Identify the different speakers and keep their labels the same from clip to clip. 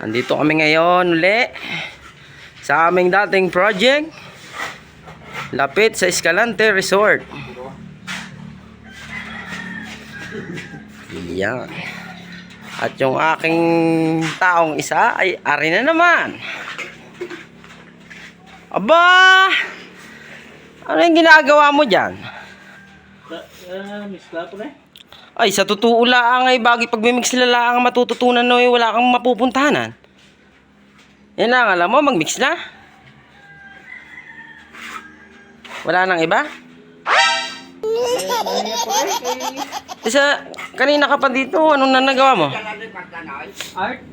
Speaker 1: Andito kami ngayon uli sa aming dating project. Lapit sa Escalante Resort. Yan. At yung aking taong isa ay ari na naman. Aba! Ano yung ginagawa mo dyan?
Speaker 2: Uh, Miss Clapo na
Speaker 1: Ay, sa totoo lang ay bagay pag may mix lang ang matututunan no, eh, wala kang mapupuntahanan. Yan lang, alam mo, mag-mix na. Wala nang iba? Isa, kanina ka pa dito, anong na nagawa mo?
Speaker 2: Art?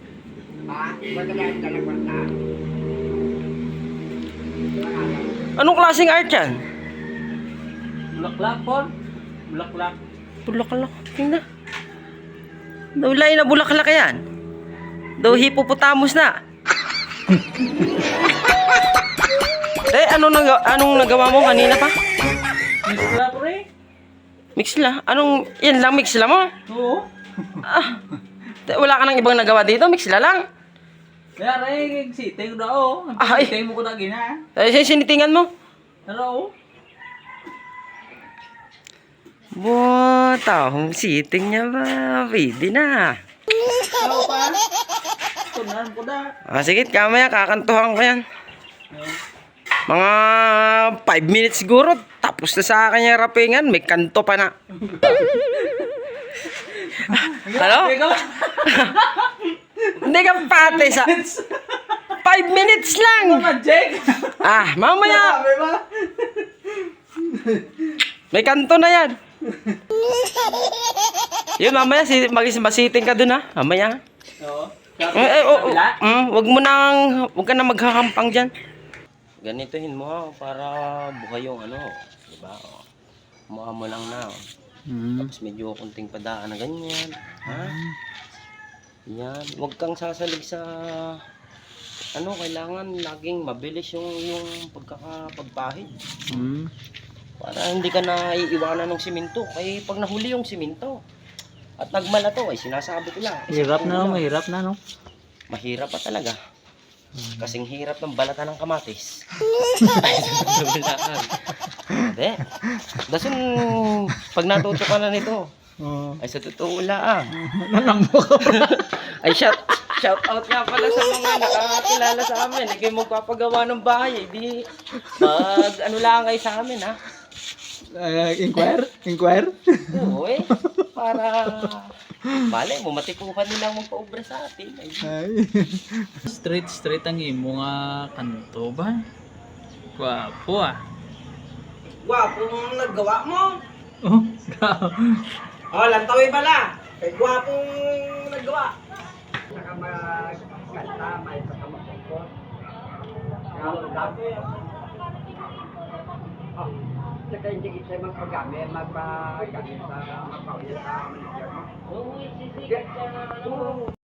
Speaker 1: Anong klaseng art yan?
Speaker 2: Bulaklak po? Bulaklak.
Speaker 1: Bulaklak, tingnan. Daw lay na bulaklak yan. Daw hippopotamus na. eh, anong, naga anong nagawa mo kanina pa?
Speaker 2: Miss Clapo rin?
Speaker 1: Mix la. Anong, yan lang mix la mo?
Speaker 2: Oo.
Speaker 1: Ah, wala ka nang ibang nagawa dito, mix la lang.
Speaker 2: Kaya rin, sitay ko na o.
Speaker 1: Ay.
Speaker 2: Sitay mo ko na gina.
Speaker 1: Ay, sin- sinitingan mo.
Speaker 2: Ano o?
Speaker 1: Buta, hong siting niya ba? Pwede na.
Speaker 2: Ano pa? Tunan ko na.
Speaker 1: Ah, sige, kamaya, kakantuhan ko yan. Mga 5 minutes siguro, tapos na sa akin yung rapingan, may kanto pa na.
Speaker 2: Ikaw?
Speaker 1: Hindi ka pate sa... 5 minutes lang!
Speaker 2: Jake!
Speaker 1: Ah, mamaya, may kanto na yan. Yun, mamaya, si, mag masiting ka dun ha. Mamaya.
Speaker 2: Oo.
Speaker 1: Eh, eh, oh, oh, mm, wag mo nang, wag ka na maghahampang dyan. Ganitohin mo ha, para buhay yung ano, di ba? Oh. Mukha mo lang na. oh.
Speaker 2: Hmm.
Speaker 1: Tapos medyo kunting padaan na ganyan. Ha? Yan. Huwag kang sasalig sa ano, kailangan laging mabilis yung yung pagkakapagpahid.
Speaker 2: Hmm.
Speaker 1: Para hindi ka na iiwanan ng siminto. Kaya pag nahuli yung siminto at nagmala to, ay sinasabi ko lang.
Speaker 2: Hirap na,
Speaker 1: lang.
Speaker 2: mahirap na, no?
Speaker 1: Mahirap pa talaga. Kasing hirap ng balatan ng kamatis. Hindi. Dasun, pag natuto ka na nito,
Speaker 2: Oo.
Speaker 1: ay sa totoo lang.
Speaker 2: Nanambo ka pa.
Speaker 1: Ay, shout, shout out nga pala sa mga nakakilala sa amin. Kayo magpapagawa ng bahay. Di, mag, ano lang kayo sa amin, ha?
Speaker 2: Uh, inquire? Inquire?
Speaker 1: Oo, eh. Para, bale, mo, matikuhan nilang magpaubra sa atin. Ay,
Speaker 2: Ay. straight, straight ang imo nga kanto ba? Gwapo ah.
Speaker 1: Gwapong naggawa mo.
Speaker 2: Oh, grabe.
Speaker 1: Oh, lantawi pala. Kay gwapong naggawa.
Speaker 3: Saka magkanta, may pagkamakot. Oh, saka hindi kita magpagamit, magpagamit sa magpawin sa manager mo.
Speaker 1: Oo, isisigit sa ano.